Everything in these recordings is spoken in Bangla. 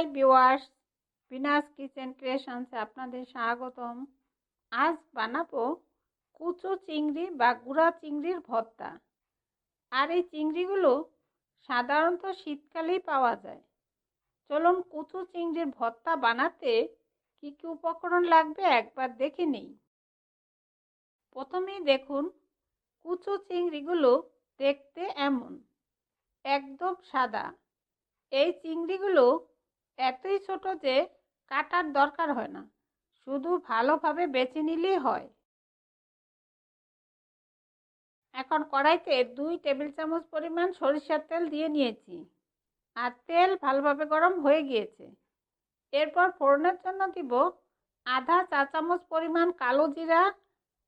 হাই ভিউয়ার্স, বিনাস কিচেন ক্রিয়েশনসে আপনাদের স্বাগতম। আজ বানাবো কুচো চিংড়ি বা গুঁড়া চিংড়ির ভর্তা। আর এই চিংড়িগুলো সাধারণত শীতকালেই পাওয়া যায়। চলুন কুচো চিংড়ির ভর্তা বানাতে কী কী উপকরণ লাগবে একবার দেখে নিই। প্রথমেই দেখুন, কুচো চিংড়িগুলো দেখতে এমন, একদম সাদা। এই চিংড়িগুলো এতই ছোট যে কাটার দরকার হয় না। শুধু ভালোভাবে বেছে নিলেই হয়। এখন কড়াইতে দুই টেবিল চামচ পরিমাণ সরিষার তেল দিয়ে নিয়েছি আর তেল ভালোভাবে গরম হয়ে গিয়েছে। এরপর ফোড়নের জন্য দিব আধা চা চামচ পরিমাণ কালো জিরা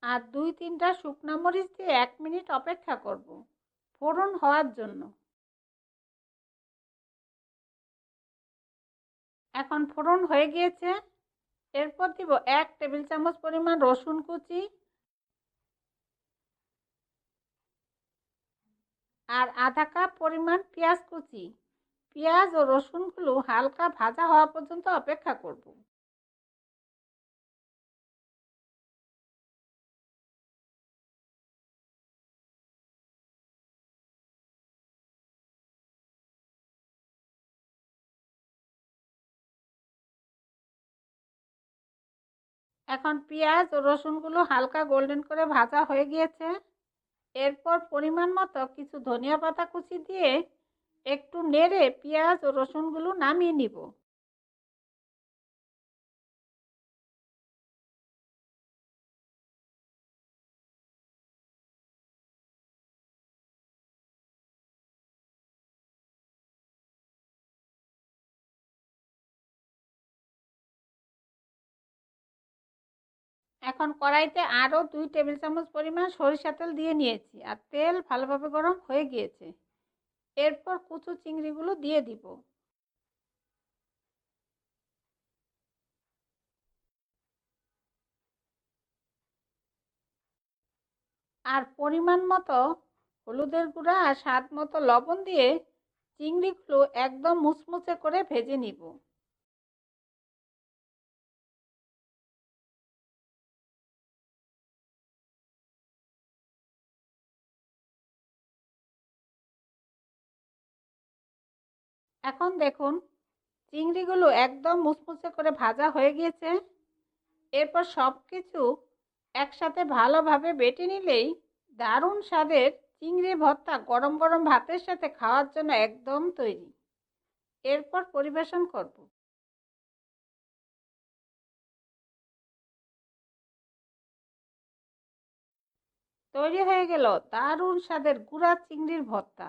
আর দুই তিনটা শুকনা মরিচ দিয়ে এক মিনিট অপেক্ষা করব ফোড়ন হওয়ার জন্য। এখন ফোড়ন হয়ে গিয়েছে। এরপর দিব এক টেবিল চামচ পরিমাণ রসুন কুচি। আর আধা কাপ পরিমাণ পেঁয়াজ কুচি। পেঁয়াজ ও রসুনগুলো হালকা ভাজা হওয়া পর্যন্ত অপেক্ষা করব। এখন পেঁয়াজ ও রসুনগুলো হালকা গোল্ডেন করে ভাজা হয়ে গিয়েছে। এরপর পরিমাণ মতো কিছু ধনিয়া পাতা কুচি দিয়ে একটু নেড়ে পেঁয়াজ ও রসুনগুলো নামিয়ে নিব। এখন কড়াইতে আরও দুই টেবিল চামচ পরিমাণ সরিষা তেল দিয়ে নিয়েছি আর তেল ভালোভাবে গরম হয়ে গিয়েছে। এরপর কুচু চিংড়িগুলো দিয়ে দিব। আর পরিমাণ মতো হলুদের গুঁড়া আর স্বাদ মতো লবণ দিয়ে চিংড়িগুলো একদম মুচমুচে করে ভেজে নিব। এখন দেখুন, চিংড়িগুলো একদম মুচমুচে করে ভাজা হয়ে গিয়েছে। এরপর সব কিছু একসাথে ভালোভাবে বেটে নিলেই দারুণ স্বাদের চিংড়ি ভর্তা গরম গরম ভাতের সাথে খাওয়ার জন্য একদম তৈরি। এরপর পরিবেশন করব। তৈরি হয়ে গেল দারুণ স্বাদের গুঁড়া চিংড়ির ভর্তা।